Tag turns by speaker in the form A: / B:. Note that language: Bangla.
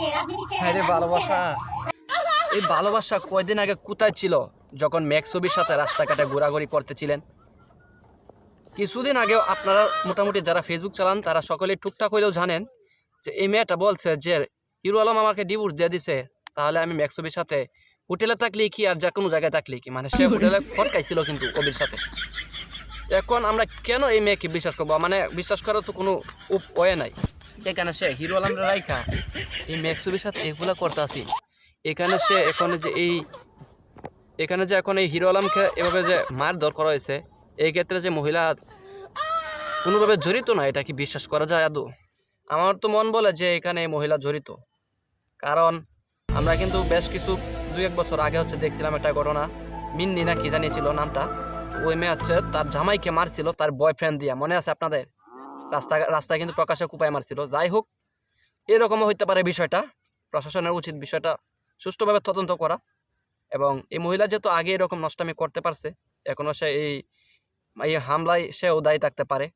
A: যে রাজনীতি ছেড়ে
B: আরে ভালোবাসা। এই ভালোবাসা কয়দিন আগে কোথায় ছিল? যখন ম্যাক্স ছবির সাথে রাস্তাঘাটে ঘোরাঘুরি করতেছিলেন। কিছুদিন আগেও আপনারা মোটামুটি যারা ফেসবুক চালান তারা সকলে টুকটাক হইলেও জানেন যে এই মেয়েটা বলছে যে হিরো আলম আমাকে ডিভোর্স দিয়ে দিছে তাহলে আমি ম্যাক্স ছবির সাথে হোটেলে থাকলে কি আর যে কোনো জায়গায় থাকলে কি? মানে সে হোটেলে ফটকাইছিল কিন্তু কবির সাথে। এখন আমরা কেন এই মেয়েকে বিশ্বাস করব? মানে বিশ্বাস করার তো কোনো ওয়ে নাই। এখানে সে হিরো আলমরা রাইখা, এই ম্যাক্স ছবির সাথে এগুলা করতে আসি। এখানে সে এখন যে এই, এখানে যে এখন এই হিরো আলমকে এভাবে যে মারধর করা হয়েছে, এই ক্ষেত্রে যে মহিলা কোনোভাবে জড়িত না, এটা কি বিশ্বাস করা যায় আদৌ? আমার তো মন বলে যে এখানে মহিলা জড়িত। কারণ আমরা কিন্তু বেশ কিছু দুই এক বছর আগে হচ্ছে দেখছিলাম একটা ঘটনা। মিন্নি না কি জানিয়েছিল নামটা। ওই মেয়ে হচ্ছে তার জামাইকে মারছিল তার বয়ফ্রেন্ড দিয়া। মনে আছে আপনাদের? রাস্তা, রাস্তায় কিন্তু প্রকাশক উপায় মারছিল। যাই হোক, এরকমও হইতে পারে বিষয়টা। প্রশাসনের উচিত বিষয়টা সুষ্ঠুভাবে তদন্ত করা। এবং এই মহিলা যেহেতু আগে এরকম নষ্টামি করতে পারছে এখনও সে এই এই হামলায় সেও দায়ী থাকতে পারে।